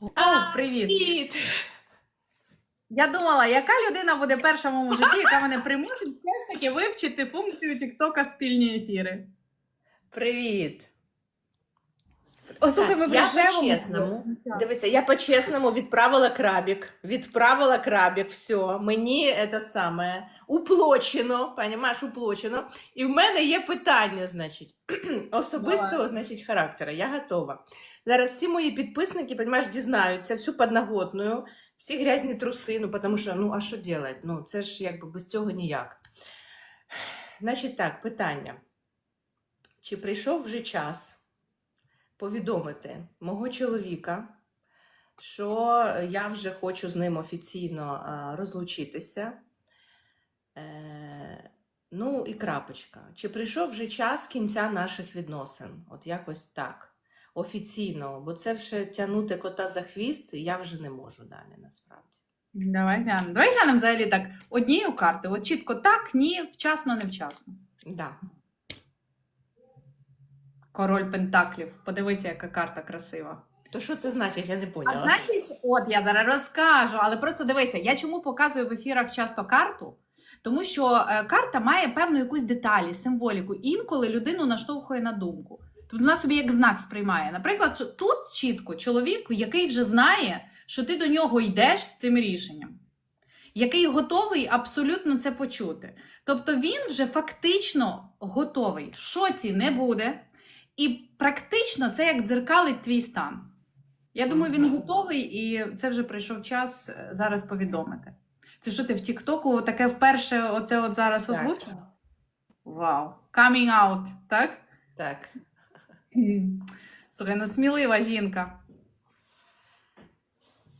О, привіт! Привіт! Я думала, яка людина буде перша в моєму житті, яка мене примусить все ж таки вивчити функцію Тіктока спільні ефіри. Привіт! О, слухай, ми я по-чесному. Дивися, я по-чесному відправила крабік. Відправила крабік, все. Мені це саме уплочено, понімаєш, уплочено. І в мене є питання, значить, особистого, значить, характеру. Я готова. Зараз всі мої підписники, понімаєш, дізнаються всю подноготную, всі грязні труси, ну, тому що, ну, а що робити? Ну, це ж якби без цього ніяк. Значить так, питання. Чи прийшов вже час повідомити мого чоловіка, що я вже хочу з ним офіційно розлучитися? Е, ну і крапочка. Чи прийшов вже час кінця наших відносин? От якось так. Офіційно, бо це вже тягнути кота за хвіст, я вже не можу далі насправді. Давай глянемо. Давай глянемо взагалі так. Однією карти. От чітко так, ні, вчасно, невчасно. Да. Король Пентаклів. Подивися, яка карта красива. То що це значить? Я не А поняла. значить, от я зараз розкажу, але просто дивися, я чому показую в ефірах часто карту? Тому що е, карта має певну якусь деталі, символіку. Інколи людину наштовхує на думку. Тобто вона собі як знак сприймає. Наприклад, тут чітко чоловік, який вже знає, що ти до нього йдеш з цим рішенням, який готовий абсолютно це почути. Тобто він вже фактично готовий. В шоці не буде, і практично це як дзеркалить твій стан. Я думаю, він готовий, і це вже прийшов час е, зараз повідомити. Це що ти в Тіктоку таке вперше оце от зараз озвучив? Вау. Coming out, так? Так. Слухай, ну смілива жінка.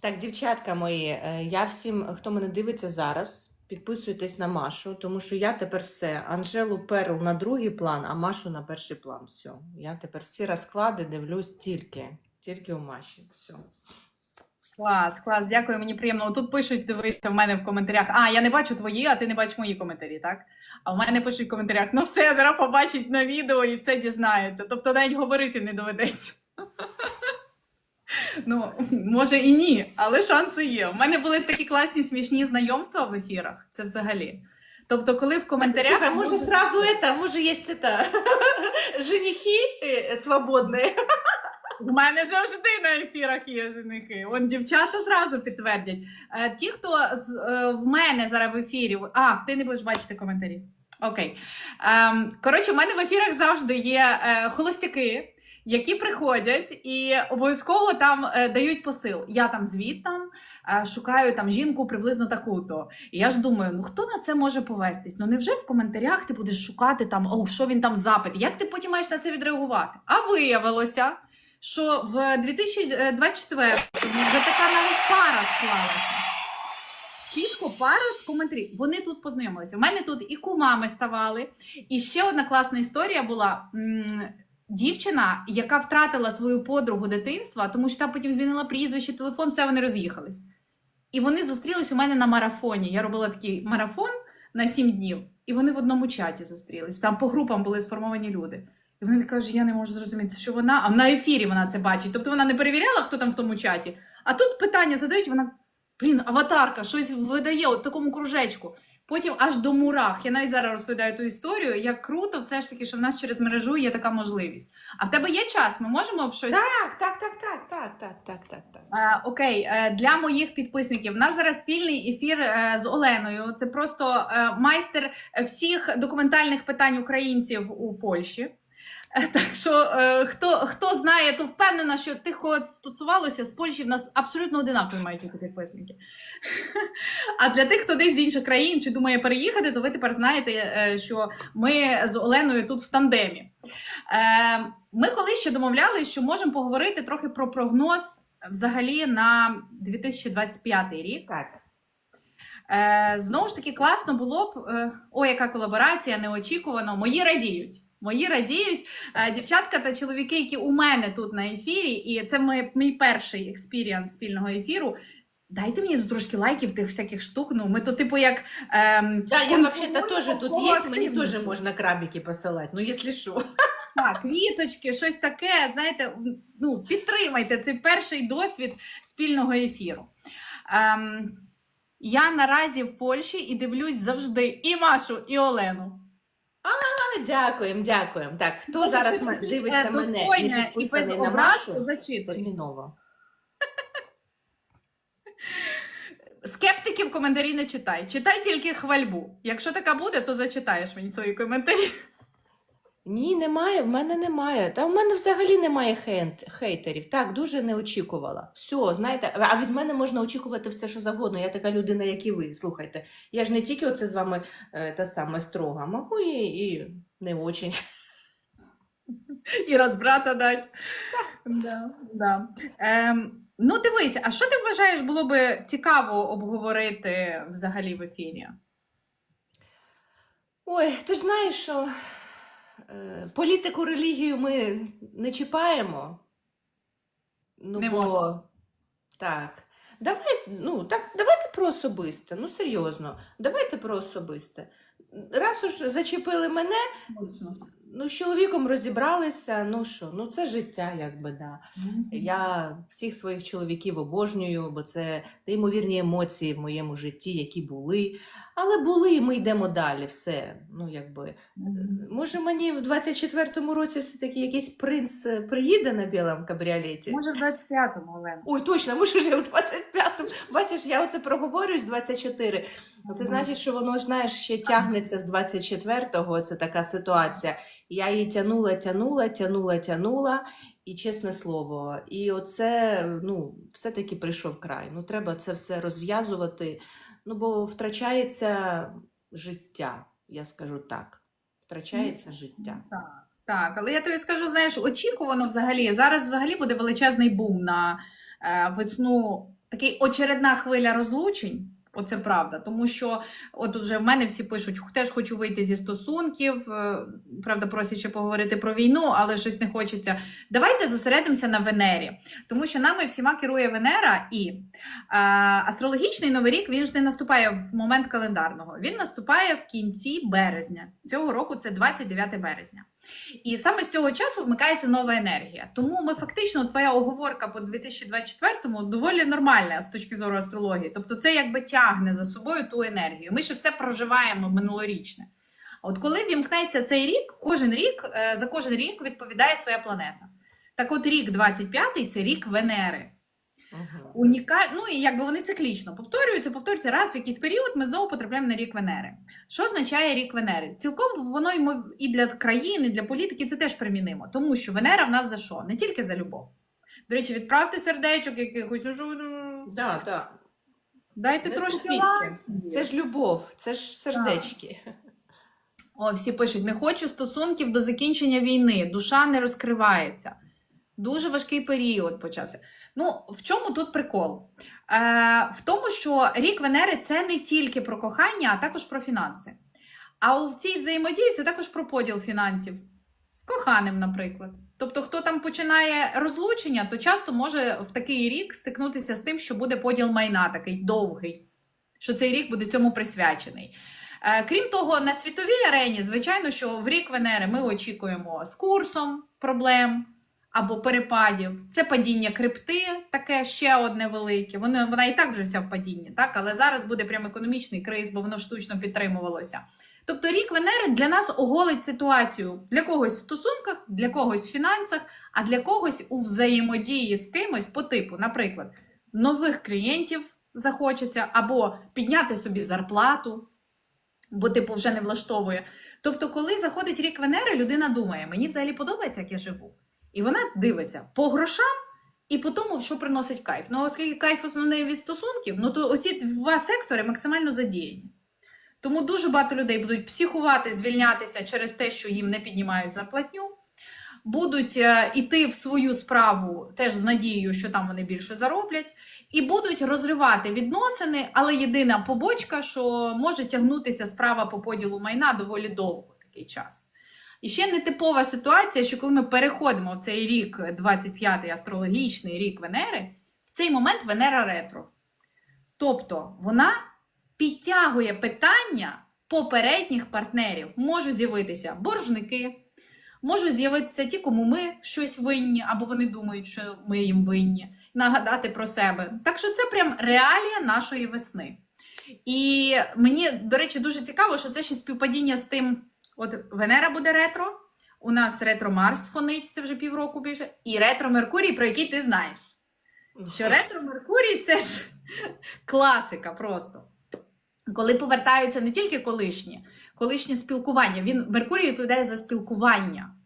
Так, дівчатка мої, е, я всім, хто мене дивиться зараз, підписуйтесь на Машу, тому що я тепер все. Анжелу Перл на другий план, а Машу на перший план. Все. Я тепер всі розклади дивлюсь тільки, тільки у Маші. Все. Клас, клас, дякую, мені приємно. Тут пишуть, дивіться в мене в коментарях. А, я не бачу твої, а ти не бачиш мої коментарі, так? А в мене пишуть в коментарях: ну все, зараз побачить на відео і все дізнається. Тобто навіть говорити не доведеться. Ну, може і ні, але шанси є. У мене були такі класні смішні знайомства в ефірах. Це взагалі. Тобто, коли в коментарях. Слухай, може сразу это, може є это, женихи е, свободні. У мене завжди на ефірах є женихи. Вон дівчата зразу підтвердять. Е, ті, хто з, е, в мене зараз в ефірі. А, ти не будеш бачити коментарі. Окей. Ем, коротше, в мене в ефірах завжди є холостяки, які приходять і обов'язково там е, дають посил. Я там звідтам е, шукаю там жінку приблизно таку-то. І я ж думаю, ну хто на це може повестись? Ну невже в коментарях ти будеш шукати там, о, що він там запит? Як ти потім маєш на це відреагувати? А виявилося, що в 2024 вже така навіть пара склалася. Чітко пара з коментарів. Вони тут познайомилися. У мене тут і кумами ставали. І ще одна класна історія була. Дівчина, яка втратила свою подругу дитинства, тому що та потім змінила прізвище, телефон, все вони роз'їхались. І вони зустрілись у мене на марафоні. Я робила такий марафон на сім днів, і вони в одному чаті зустрілись. Там по групам були сформовані люди. І вони кажуть, я не можу зрозуміти, що вона, а на ефірі вона це бачить. Тобто вона не перевіряла, хто там в тому чаті. А тут питання задають, вона, блін, аватарка, щось видає от такому кружечку. Потім аж до мурах. Я навіть зараз розповідаю ту історію, як круто, все ж таки, що в нас через мережу є така можливість. А в тебе є час? Ми можемо об щось Так, так, так, так, так, так, так, так, так. Е, окей, е, для моїх підписників. У нас зараз спільний ефір е, з Оленою. Це просто е, майстер всіх документальних питань українців у Польщі. Так що е, хто, хто знає, то впевнена, що тих, кого стосувалося, з Польщі в нас абсолютно одинакові мають бути підписники. А для тих, хто десь з інших країн чи думає переїхати, то ви тепер знаєте, е, що ми з Оленою тут в тандемі. Е, Ми колись ще домовлялися, що можемо поговорити трохи про прогноз взагалі на 2025 рік. Так. Е, знову ж таки, класно було б. Е, о, яка колаборація, неочікувано. Мої радіють. Мої радіють Е, дівчатка та чоловіки, які у мене тут на ефірі, і це мій, мій перший експіріанс спільного ефіру. Дайте мені тут трошки лайків тих всяких штук. Ну, ми то, типу, як. Ем, Да, я конкуруємо вообще-то тоже тут мне тоже активніше. можно крабики посылать, ну если что. Так, квіточки, щось таке, знаєте, ну, підтримайте цей перший досвід спільного ефіру. Ем, я наразі в Польщі і дивлюсь завжди і Машу, і Олену. А, Дякуємо, дякуємо. Так, хто Може, зараз це ма- дивиться мене достойне і і без підписаний на Машу, зачитуй. терміново. Скептиків коментарі не читай. Читай тільки хвальбу. Якщо така буде, то зачитаєш мені свої коментарі. Ні, немає, в мене немає. Та в мене взагалі немає хейтерів. Так, дуже не очікувала. Все, знаєте, а від мене можна очікувати все, що завгодно. Я така людина, як і ви. Слухайте. Я ж не тільки оце з вами е, та саме строга, можу і, і не очень. І розбрата дать. Да, да. Ем, ну, дивись, а що ти вважаєш було би цікаво обговорити взагалі в ефірі? Ой, ти ж знаєш, що політику, релігію ми не чіпаємо. Ну, Не бо... можна. Так. Давай, ну, так, давайте про особисте. Ну, серйозно, давайте про особисте. Раз уж зачепили мене, ну, з чоловіком розібралися, ну що, ну це життя, якби, да. Я всіх своїх чоловіків обожнюю, бо це неймовірні емоції в моєму житті, які були. Але були, і ми йдемо далі. Все. Ну, якби. Може, мені в 24-му році все-таки якийсь принц е, приїде на білому кабріолеті? Може, в 25-му, Олена. Ой, точно, може вже в 25-му. Бачиш, я оце проговорюю з 24. Це значить, що воно знаєш, ще тягнеться з 24-го. Це така ситуація. Я її тянула, тянула, тянула, тянула. І чесне слово, і оце ну, все-таки прийшов край. Ну, треба це все розв'язувати. Ну, бо втрачається життя, я скажу так. Втрачається життя. Так, так, але я тобі скажу, знаєш, очікувано взагалі. Зараз взагалі буде величезний бум на е, весну, такий очередна хвиля розлучень. Оце правда, тому що от уже в мене всі пишуть, теж хочу вийти зі стосунків. е, Правда, просять ще поговорити про війну, але щось не хочеться. Давайте зосередимося на Венері, тому що нами всіма керує Венера і е, астрологічний новий рік він ж не наступає в момент календарного. Він наступає в кінці березня. Цього року це 29 березня. І саме з цього часу вмикається нова енергія. Тому ми фактично твоя оговорка по 2024-му доволі нормальна з точки зору астрології. Тобто, це якби тягне за собою ту енергію. Ми ще все проживаємо минулорічне. От коли вімкнеться цей рік, кожен рік е, за кожен рік відповідає своя планета. Так, от рік 25-й це рік Венери. Угу. Унікаль... Ну і якби вони циклічно повторюються, повторюються раз в якийсь період. Ми знову потрапляємо на рік Венери. Що означає рік Венери? Цілком воно йому і для країн, і для політики це теж примінимо, тому що Венера в нас за що? Не тільки за любов. До речі, відправте сердечок якихось. Да, да. Дайте Не трошки скупіться. Це ж любов, це ж сердечки. О, всі пишуть: не хочу стосунків до закінчення війни, душа не розкривається. Дуже важкий період почався. Ну, в чому тут прикол? Е, в тому, що рік Венери це не тільки про кохання, а також про фінанси. А у цій взаємодії це також про поділ фінансів з коханим, наприклад. Тобто, хто там починає розлучення, то часто може в такий рік стикнутися з тим, що буде поділ майна такий довгий, що цей рік буде цьому присвячений. Е, Крім того, на світовій арені, звичайно, що в рік Венери ми очікуємо з курсом проблем або перепадів. Це падіння крипти, таке ще одне велике. Воно, вона і так вже вся в падінні, так? але зараз буде прям економічний криз, бо воно штучно підтримувалося. Тобто рік Венери для нас оголить ситуацію для когось в стосунках, для когось в фінансах, а для когось у взаємодії з кимось по типу, наприклад, нових клієнтів захочеться, або підняти собі зарплату, бо типу вже не влаштовує. Тобто, коли заходить рік Венери, людина думає, мені взагалі подобається, як я живу. І вона дивиться по грошам і по тому, що приносить кайф. Ну, оскільки кайф основний від стосунків, ну то оці два сектори максимально задіяні. Тому дуже багато людей будуть психувати, звільнятися через те, що їм не піднімають зарплатню, будуть е, іти в свою справу теж з надією, що там вони більше зароблять, і будуть розривати відносини, але єдина побочка, що може тягнутися справа по поділу майна доволі довго такий час. І ще нетипова ситуація, що коли ми переходимо в цей рік, 25-й астрологічний рік Венери, в цей момент Венера ретро. Тобто вона підтягує питання попередніх партнерів. Можуть з'явитися боржники, Можуть з'явитися ті, кому ми щось винні, або вони думають, що ми їм винні, нагадати про себе. Так що це прям реалія нашої весни. І мені, до речі, дуже цікаво, що це ще співпадіння з тим: от Венера буде ретро, у нас ретро Марс фонить, це вже півроку більше, і ретро Меркурій, про який ти знаєш. Що ретро Меркурій це ж класика просто. Коли повертаються не тільки колишні, колишнє спілкування. Він Меркурій відповідає за спілкування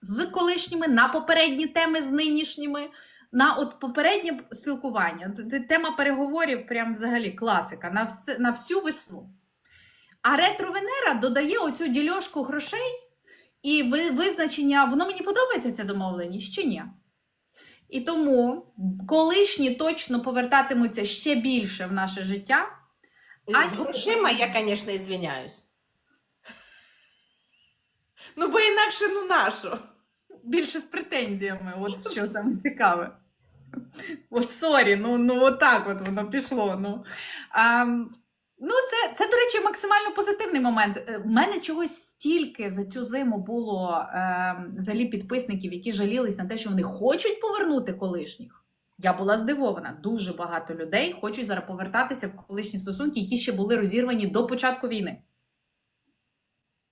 з колишніми на попередні теми з нинішніми. На от попереднє спілкування. Тема переговорів прям взагалі класика на, все, на всю весну. А ретро Венера додає оцю дільошку грошей і визначення, воно мені подобається ця домовленість чи ні? І тому колишні точно повертатимуться ще більше в наше життя. А З грошима я, звісно, ізвиняюсь. Ну, бо інакше, ну нащо? більше з претензіями, от що саме цікаве. От сорі, ну, ну от так от воно пішло. Ну, а, ну це, це, до речі, максимально позитивний момент. Е, В мене чогось стільки за цю зиму було е, взагалі підписників, які жалілись на те, що вони хочуть повернути колишніх. Я була здивована. Дуже багато людей хочуть зараз повертатися в колишні стосунки, які ще були розірвані до початку війни.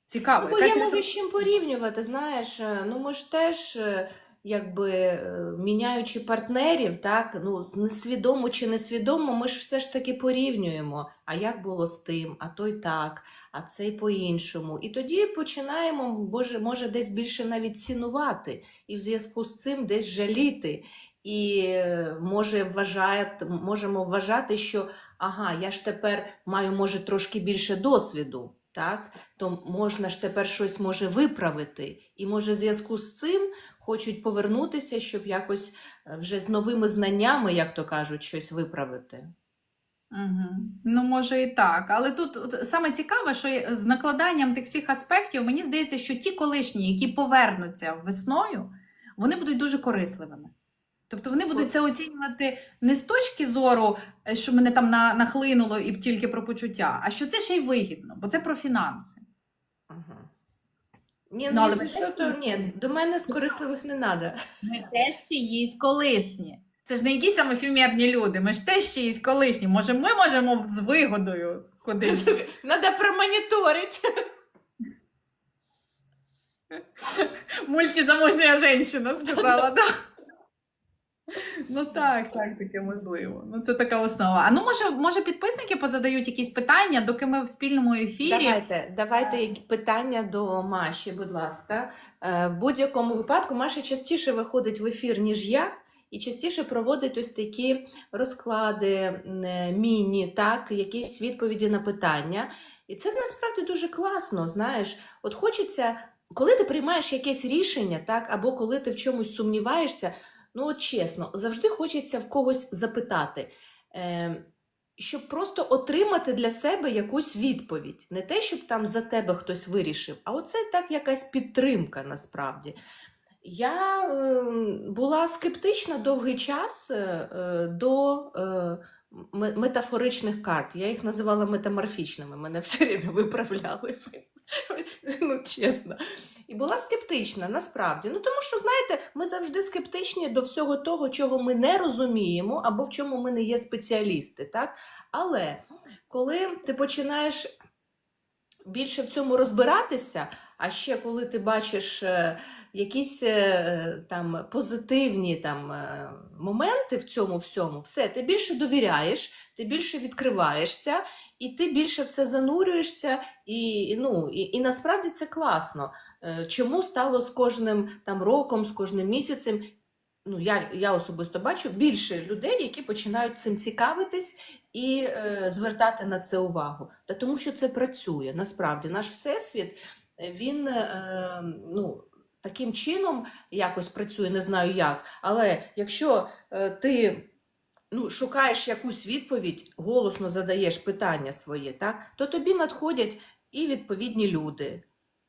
Цікаво. Ну, бо я можу з чим порівнювати, знаєш, е, ну ми ж теж, е, якби е, міняючи партнерів, так, ну, несвідомо чи несвідомо, ми ж все ж таки порівнюємо. А як було з тим, а той так, а цей по-іншому. І тоді починаємо, боже, може, десь більше навіть цінувати, і в зв'язку з цим десь жаліти. І е, може вважає, можемо вважати, що ага, я ж тепер маю, може, трошки більше досвіду. Так, то можна ж тепер щось може виправити. І може в зв'язку з цим хочуть повернутися, щоб якось е, вже з новими знаннями, як то кажуть, щось виправити. Угу. Ну, може і так. Але тут саме цікаве, що з накладанням тих всіх аспектів, мені здається, що ті колишні, які повернуться весною, вони будуть дуже корисливими. Тобто вони будуть це оцінювати не з точки зору, е, що мене там на, нахлинуло і тільки про почуття, а що це ще й вигідно, бо це про фінанси. Ага. Ні, Ну, ну, але ми що, то ні, до мене з корисливих не треба. Ми теж чиїсь колишні. Це ж не якісь там ефемерні люди, ми ж теж чиїсь колишні. Може, ми можемо з вигодою кудись. Треба промоніторити. Мультизаможня жінка сказала, да. Ну так, так, таке можливо. Ну це така основа. А ну може, може підписники позадають якісь питання, доки ми в спільному ефірі. Давайте, давайте питання до Маші, будь ласка. Е, В будь-якому випадку Маша частіше виходить в ефір, ніж я, і частіше проводить ось такі розклади, е, міні, так, якісь відповіді на питання. І це насправді дуже класно, знаєш. От хочеться, коли ти приймаєш якесь рішення, так, або коли ти в чомусь сумніваєшся, ну от чесно, завжди хочеться в когось запитати. Е, щоб просто отримати для себе якусь відповідь. Не те, щоб там за тебе хтось вирішив, а оце так якась підтримка насправді. Я е, була скептична довгий час е, е, до е, метафоричних карт. Я їх називала метаморфічними, мене все время виправляли. Ну, чесно. І була скептична насправді. Ну, тому що, знаєте, ми завжди скептичні до всього того, чого ми не розуміємо, або в чому ми не є спеціалісти. Так? Але коли ти починаєш більше в цьому розбиратися, а ще коли ти бачиш е, якісь е, там позитивні там, е, моменти в цьому всьому, все, ти більше довіряєш, ти більше відкриваєшся, і ти більше в це занурюєшся, і, ну, і, і насправді це класно. Е, Чому стало з кожним там роком, з кожним місяцем? Ну, я, я особисто бачу більше людей, які починають цим цікавитись і е, звертати на це увагу. Та тому що це працює. Насправді, наш всесвіт він е, ну, таким чином якось працює, не знаю як. Але якщо е, ти ну, шукаєш якусь відповідь, голосно задаєш питання своє, так, то тобі надходять і відповідні люди,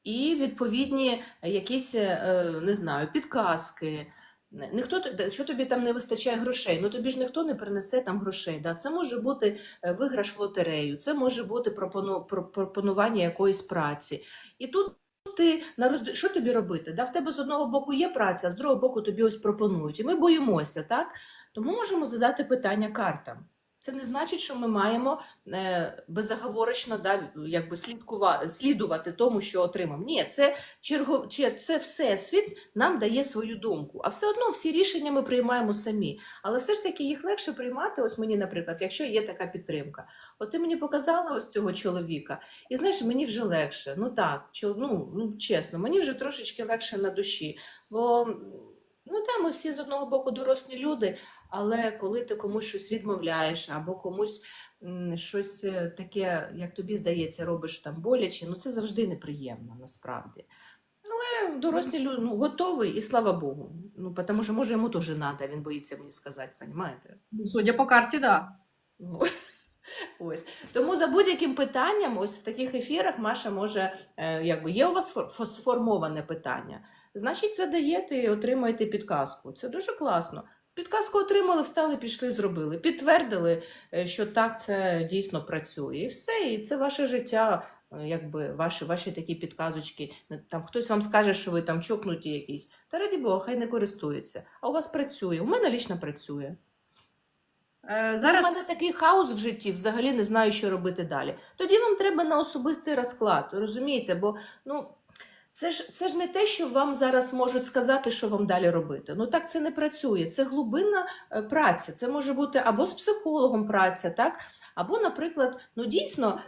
і відповідні якісь, е, не знаю, підказки. Ніхто, якщо тобі там не вистачає грошей, ну тобі ж ніхто не принесе там грошей. Да? Це може бути е, виграш в лотерею, це може бути пропону, пропонування якоїсь праці. І тут ти на розд... що тобі робити? Да, в тебе з одного боку є праця, а з другого боку тобі ось пропонують. І ми боїмося, так? Тому можемо задати питання картам. Це не значить, що ми маємо е, безоговорочно да, якби слідкува... слідувати тому, що отримаємо. Ні, це черго... чи це всесвіт нам дає свою думку. А все одно всі рішення ми приймаємо самі. Але все ж таки їх легше приймати. Ось мені, наприклад, якщо є така підтримка. От ти мені показала ось цього чоловіка, і знаєш, мені вже легше. Ну так, ну, ну чесно, мені вже трошечки легше на душі. Бо ну так, ми всі з одного боку дорослі люди, але коли ти комусь щось відмовляєш або комусь щось е, таке, як тобі здається, робиш там боляче, ну це завжди неприємно насправді. Але дорослі люди ну, готові, і слава Богу. Ну, тому що може йому теж треба, він боїться мені сказати, розумієте? Ну, Судя по карті, да. Ну, ось. Тому за будь-яким питанням, ось в таких ефірах Маша може, е, якби є у вас фор- сформоване питання, значить, задаєте і отримаєте підказку. Це дуже класно. Підказку отримали, встали, пішли, зробили. Підтвердили, е, що так це дійсно працює. І все, і це ваше життя, е, якби ваші, ваші такі підказочки. Там хтось вам скаже, що ви там чокнуті якісь. Та раді Бога, хай не користується. А у вас працює. У мене лічно працює. Е, зараз У мене такий хаос в житті, взагалі не знаю, що робити далі. Тоді вам треба на особистий розклад, розумієте? Бо ну, це ж, це ж не те, що вам зараз можуть сказати, що вам далі робити. Ну так це не працює. Це глибинна е, праця. Це може бути або з психологом праця, так? або, наприклад, ну дійсно.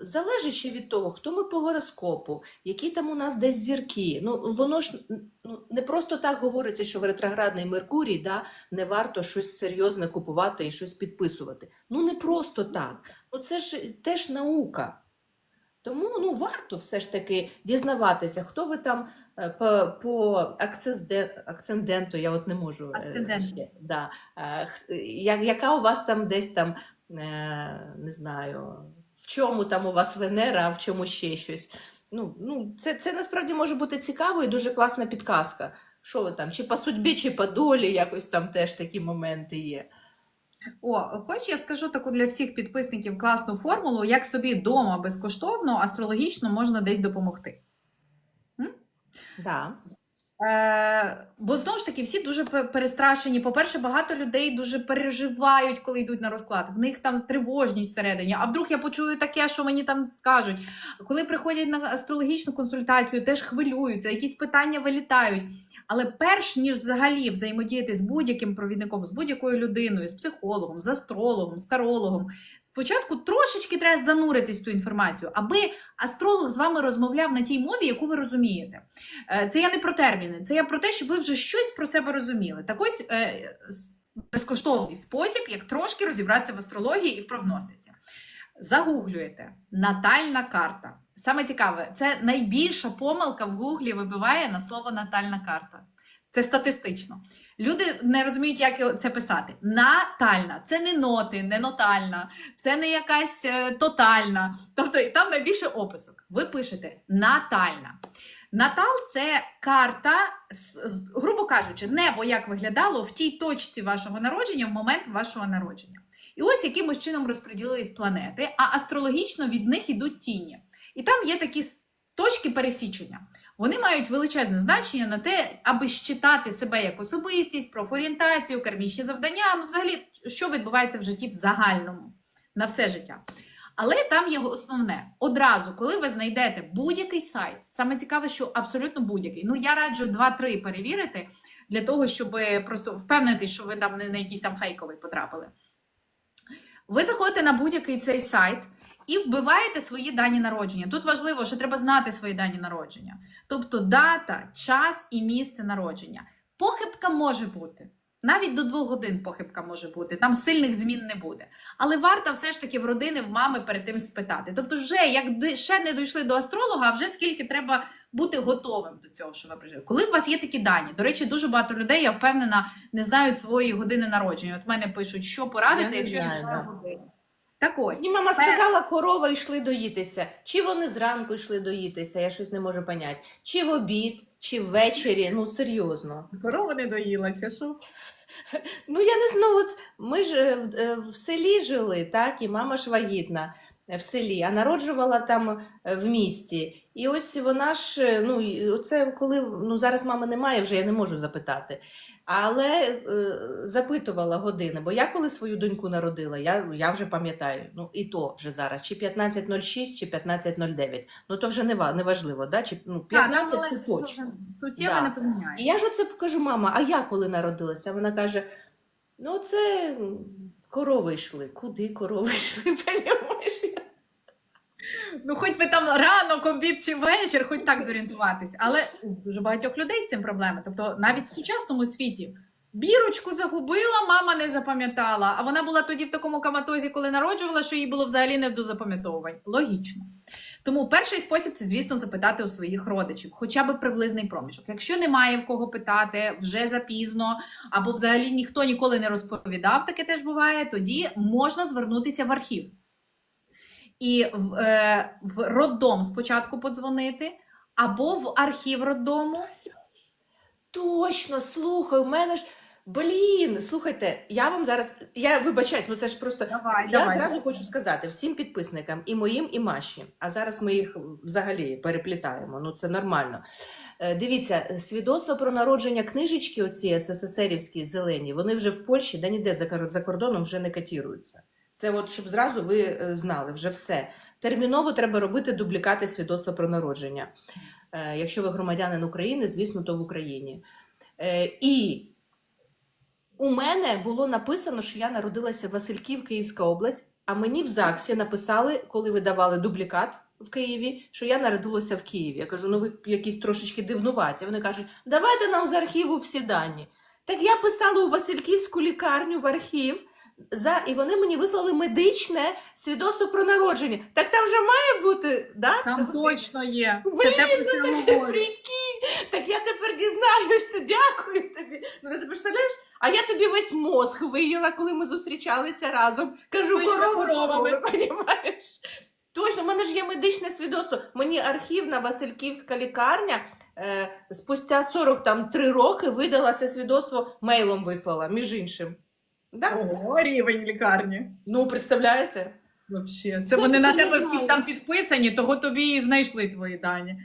Залежачи від того, хто ми по гороскопу, які там у нас десь зірки. Ну воно ж ну, не просто так говориться, що в ретроградний Меркурій да, не варто щось серйозне купувати і щось підписувати. Ну не просто так. Ну це ж теж наука. Тому ну, варто все ж таки дізнаватися, хто ви там е, по, по акценденту, я от не можу. е, ще, да, е, я- яка у вас там десь там, не знаю, в чому там у вас Венера, а в чому ще щось. Ну, ну, це, це насправді може бути цікаво і дуже класна підказка. Що ви там, чи по судьбі, чи по долі, якось там теж такі моменти є. О, хоч я скажу таку для всіх підписників класну формулу, як собі вдома безкоштовно, астрологічно можна десь допомогти. Да. Е, бо знову ж таки всі дуже перестрашені. По-перше, багато людей дуже переживають, коли йдуть на розклад. В них там тривожність всередині. А вдруг я почую таке, що мені там скажуть. Коли приходять на астрологічну консультацію, теж хвилюються, якісь питання вилітають. Але перш ніж взагалі взаємодіяти з будь-яким провідником, з будь-якою людиною, з психологом, з астрологом, з тарологом, спочатку трошечки треба зануритись ту інформацію, аби астролог з вами розмовляв на тій мові, яку ви розумієте. Е, Це я не про терміни, це я про те, щоб ви вже щось про себе розуміли. Так ось е, безкоштовний спосіб, як трошки розібратися в астрології і в прогностиці. Загуглюєте натальна карта. Саме цікаве, це найбільша помилка в Гуглі вибиває на слово натальна карта. Це статистично. Люди не розуміють, як це писати. Натальна це не ноти, не нотальна, це не якась е, тотальна. Тобто там найбільше описок. Ви пишете натальна. Натал це карта, грубо кажучи, небо як виглядало в тій точці вашого народження в момент вашого народження. І ось якимось чином розподілились планети, а астрологічно від них ідуть тіні. І там є такі точки пересічення. Вони мають величезне значення на те, аби щитати себе як особистість, профорієнтацію, кармічні завдання, ну взагалі, що відбувається в житті в загальному на все життя. Але там є основне. Одразу, коли ви знайдете будь-який сайт, саме цікаве, що абсолютно будь-який. Ну я раджу 2-3 перевірити для того, щоб просто впевнитись, що ви там не на якийсь там фейковий потрапили. Ви заходите на будь-який цей сайт і вбиваєте свої дані народження. Тут важливо, що треба знати свої дані народження. Тобто дата, час і місце народження. Похибка може бути. Навіть до двох годин похибка може бути, там сильних змін не буде. Але варто все ж таки в родини, в мами перед тим спитати. Тобто, вже як ще не дійшли до астролога, а вже скільки треба бути готовим до цього, що ви прожили. Коли у вас є такі дані, до речі, дуже багато людей, я впевнена, не знають свої години народження. От мене пишуть, що порадити, якщо я знаю, не знаю да. години. Так ось. Мені мама сказала, корова йшли доїтися. Чи вони зранку йшли доїтися, я щось не можу поняти. Чи в обід, чи ввечері. Ну серйозно. Корова не доїла, чи що? Ну я не знаю, от ми ж е, в, е, селі жили, так, і мама ж вагітна. в селі, а народжувала там е, в місті. І ось вона ж, е, ну, і оце коли ну, зараз мами немає, вже я не можу запитати. Але е, запитувала години, бо я коли свою доньку народила, я, я вже пам'ятаю, ну і то вже зараз, чи 15.06, чи 15.09. Ну то вже не, не важливо, да? чи, ну, 15 Так, це точно. Суттєво Да. не поміняє. І я ж оце покажу, мама, а я коли народилася? Вона каже: ну, це корови йшли. Куди корови йшли? Ну, хоч ви там ранок, обід чи вечір, хоч так зорієнтуватись. Але у дуже багатьох людей з цим проблеми. Тобто, навіть в сучасному світі бірочку загубила, мама не запам'ятала. А вона була тоді в такому каматозі, коли народжувала, що їй було взагалі не до запам'ятовувань. Логічно. Тому перший спосіб це, звісно, запитати у своїх родичів, хоча б приблизний проміжок. Якщо немає в кого питати, вже запізно, або взагалі ніхто ніколи не розповідав, таке теж буває, тоді можна звернутися в архів і в, е, в роддом спочатку подзвонити, або в архів роддому. Точно, слухай, у мене ж. Блін, слухайте, я вам зараз. Я вибачаю, ну це ж просто. Давай, Я зразу хочу сказати всім підписникам, і моїм, і Маші. А зараз ми їх взагалі переплітаємо. Ну це нормально. Е, Дивіться, свідоцтва про народження книжечки, оці СССРівські зелені, вони вже в Польщі, да ніде за за кордоном вже не катіруються. Це от щоб зразу ви е, знали, вже все. Терміново треба робити дублікати свідоцтва про народження. Е, Якщо ви громадянин України, звісно, то в Україні. Е, І у мене було написано, що я народилася в Васильків, Київська область, а мені в ЗАГСі написали, коли видавали дублікат в Києві, що я народилася в Києві. Я кажу, ну ви якісь трошечки дивнуваті. Вони кажуть, давайте нам з архіву всі дані. Так я писала у Васильківську лікарню в архів, за, і вони мені вислали медичне свідоцтво про народження. Так там вже має бути, да? Там точно є. Це Блін, те, про що ну так прикинь, так я тепер дізнаюся, дякую тобі. Ну ти представляєш? А я тобі весь мозг виїла, коли ми зустрічалися разом. Кажу, Виїла корови, коровами. понімаєш? Точно, в мене ж є медичне свідоцтво. Мені архівна Васильківська лікарня е, спустя 43 роки видала це свідоцтво мейлом вислала, між іншим. Да? Ого, рівень лікарні. Ну, представляєте? Вообще, це вони на тебе нормально. всі там підписані, того тобі і знайшли твої дані.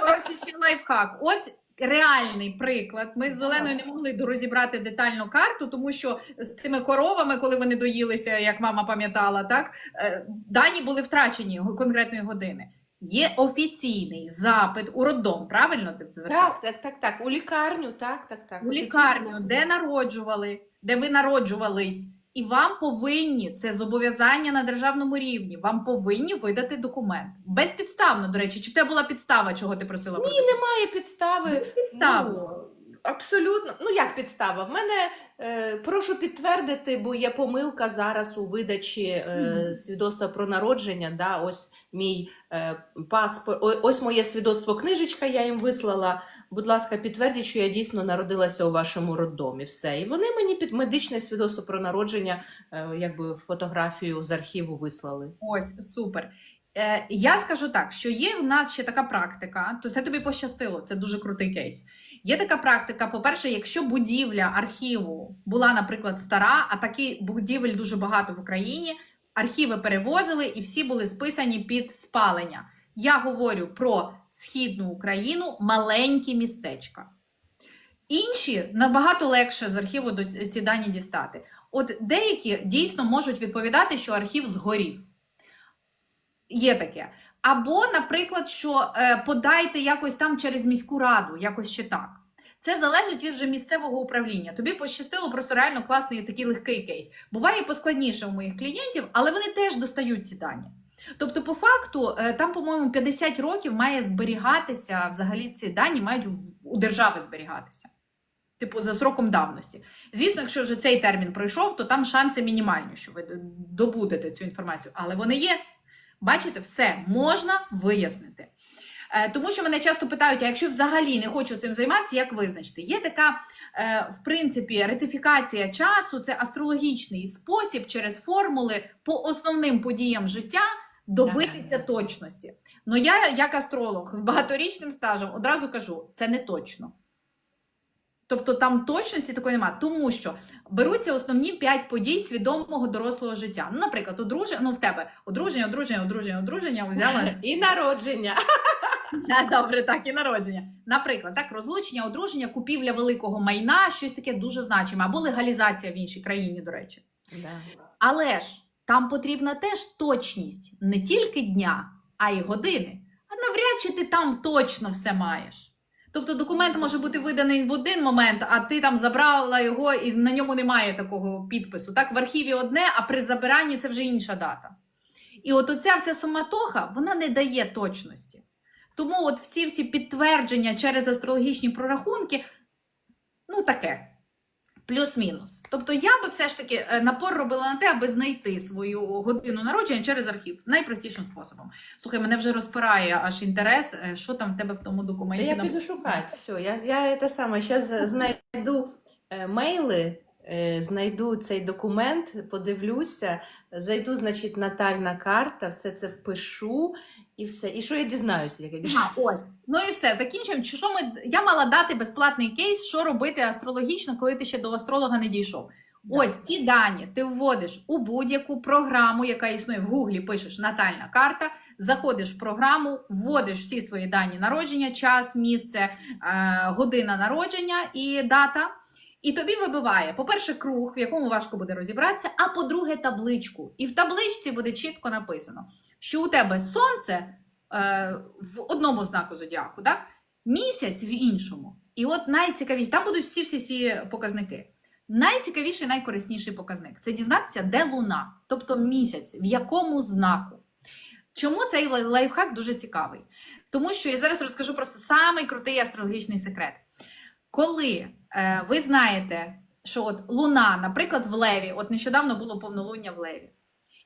Коротше, ще лайфхак. Ось реальний приклад. Ми з Оленою не могли розібрати детальну карту, тому що з тими коровами, коли вони доїлися, як мама пам'ятала, так е, дані були втрачені конкретної години. Є офіційний запит у роддом, правильно ти Так, так, так, так. У лікарню, так, так, так. у лікарню, де народжували, де ви народжувались, і вам повинні це зобов'язання на державному рівні. Вам повинні видати документ безпідставно. До речі, чи в тебе була підстава, чого ти просила? про документ? Немає підстави. підставно. Ну, абсолютно. Ну як підстава? В мене е, прошу підтвердити, бо є помилка зараз у видачі е, свідоцтва про народження. Да, ось мій е, паспорт, ось моє свідоцтво книжечка, я їм вислала. Будь ласка, підтвердіть, що я дійсно народилася у вашому роддомі. Все. І вони мені під медичне свідоцтво про народження, е, якби фотографію з архіву вислали. Ось супер. Е, я скажу так, що є в нас ще така практика, то це тобі пощастило, це дуже крутий кейс. Є така практика, по-перше, якщо будівля архіву була, наприклад, стара, а таких будівель дуже багато в Україні, архіви перевозили і всі були списані під спалення. Я говорю про східну Україну, маленькі містечка. Інші набагато легше з архіву ці дані дістати. От деякі дійсно можуть відповідати, що архів згорів. Є таке. Або, наприклад, що е, подайте якось там через міську раду, якось ще так. Це залежить від вже місцевого управління. Тобі пощастило, просто реально класний такий легкий кейс. Буває поскладніше у моїх клієнтів, але вони теж достають ці дані. Тобто, по факту, е, там, по-моєму, 50 років має зберігатися, взагалі ці дані мають у держави зберігатися. Типу, за сроком давності. Звісно, якщо вже цей термін пройшов, то там шанси мінімальні, що ви добудете цю інформацію. Але вони є. Бачите, все можна вияснити. Е, Тому що мене часто питають: а якщо взагалі не хочу цим займатися, як визначити? Є така, е, в принципі, ретифікація часу, це астрологічний спосіб через формули по основним подіям життя добитися Так. точності. Ну я, як астролог з багаторічним стажем, одразу кажу, це не точно. Тобто там точності такої немає, тому що беруться основні п'ять подій свідомого дорослого життя. Ну, наприклад, одруження, ну в тебе одруження, одруження, одруження, одруження взяла. І народження. Добре, так, і народження. Наприклад, так, розлучення, одруження, купівля великого майна, щось таке дуже значиме, або легалізація в іншій країні, до речі. Але ж там потрібна теж точність не тільки дня, а й години. А навряд чи ти там точно все маєш. Тобто документ може бути виданий в один момент, а ти там забрала його і на ньому немає такого підпису. Так, в архіві одне, а при забиранні це вже інша дата. І от оця вся суматоха, вона не дає точності. Тому от всі всі підтвердження через астрологічні прорахунки, ну таке. Плюс-мінус. Тобто я би все ж таки е, напор робила на те, аби знайти свою годину народження через архів найпростішим способом. Слухай, мене вже розпирає аж інтерес, е, що там в тебе в тому документі. я піду шукати. Все, я, я це саме. Зараз знайду е, мейли, знайду цей документ, подивлюся, зайду, значить, натальна карта, все це впишу і все. І що я дізнаюся, як я дізнаюся? А, ось. Ну і все, закінчуємо. Чи що ми... Я мала дати безплатний кейс, що робити астрологічно, коли ти ще до астролога не дійшов. Ось ці дані ти вводиш у будь-яку програму, яка існує в Гуглі, пишеш натальна карта, заходиш в програму, вводиш всі свої дані народження, час, місце, е, година народження і дата. І тобі вибиває, по-перше, круг, в якому важко буде розібратися, а по-друге, табличку. І в табличці буде чітко написано, що у тебе сонце е, в одному знаку зодіаку, так? місяць в іншому. І от найцікавіше, там будуть всі-всі-всі показники. Найцікавіший, найкорисніший показник це дізнатися, де луна, тобто місяць, в якому знаку. Чому цей лайфхак дуже цікавий? Тому що я зараз розкажу просто самий крутий астрологічний секрет. Коли ви знаєте, що от луна, наприклад, в леві, от нещодавно було повнолуння в леві,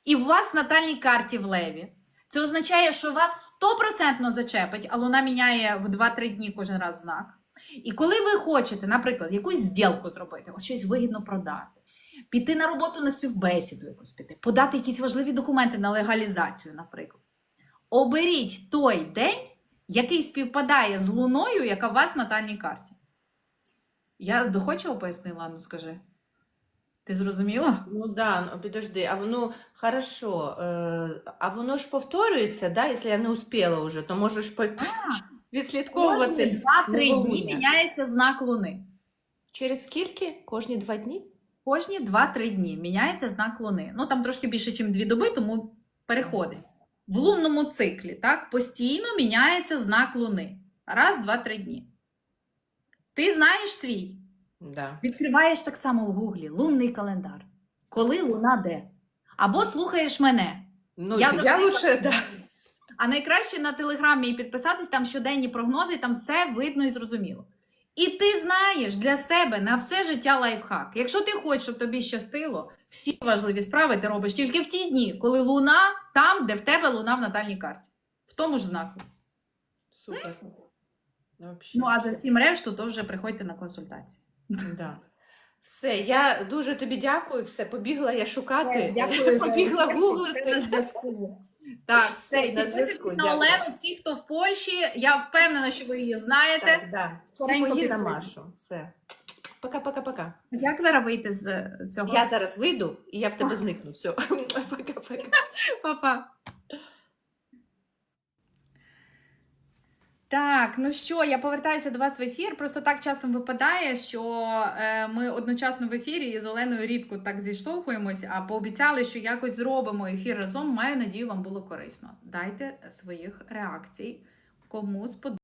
і у вас в натальній карті в леві, це означає, що вас стопроцентно зачепить, а луна міняє в 2-3 дні кожен раз знак. І коли ви хочете, наприклад, якусь зділку зробити, ось щось вигідно продати, піти на роботу на співбесіду якусь піти, подати якісь важливі документи на легалізацію, наприклад, оберіть той день, який співпадає з луною, яка у вас в натальній карті. Я доходчиво пояснила, ну скажи. Ти зрозуміла? Ну да, ну підожди, а воно хорошо. Е, а воно ж повторюється, да? Якщо я не успіла вже, то можеш по... Кожні відслідковувати. 2-3 дні новолуння. міняється знак луни. Через скільки? Кожні два дні? Кожні 2-3 дні міняється знак луни. Ну там трошки більше, ніж 2 доби, тому переходить. В лунному циклі так, постійно міняється знак луни. Раз, два, три дні. Ти знаєш свій. Да. Відкриваєш так само в гуглі лунний календар. Коли луна де? Або слухаєш мене. Ну, Я я, лучше, да. А найкраще на телеграмі і підписатись, там щоденні прогнози, там все видно і зрозуміло. І ти знаєш для себе на все життя лайфхак. Якщо ти хочеш, щоб тобі щастило, всі важливі справи ти робиш тільки в ті дні, коли луна там, де в тебе луна в натальній карті. В тому ж знаку. Супер. Вообще. Ну а за всім решту, то вже приходьте на консультації. Да. Все, я дуже тобі дякую. Все, побігла я шукати. Дякую за побігла на гуглити. зв'язку. Так, все, Все, на зв'язку, на. Олену, всі, хто в Польщі. Я впевнена, що ви її знаєте. Так, да. Всі Скоренько на. Машу. Все. Пока-пока-пока. Як зараз вийти з цього? Я зараз вийду і я в тебе зникну. Все. Пока-пока. Па-па. Так, ну що, я повертаюся до вас в ефір. Просто так часом випадає, що е, ми одночасно в ефірі і з Оленою рідко так зіштовхуємось, а пообіцяли, що якось зробимо ефір разом. Маю надію, вам було корисно. Дайте своїх реакцій, кому сподобалося.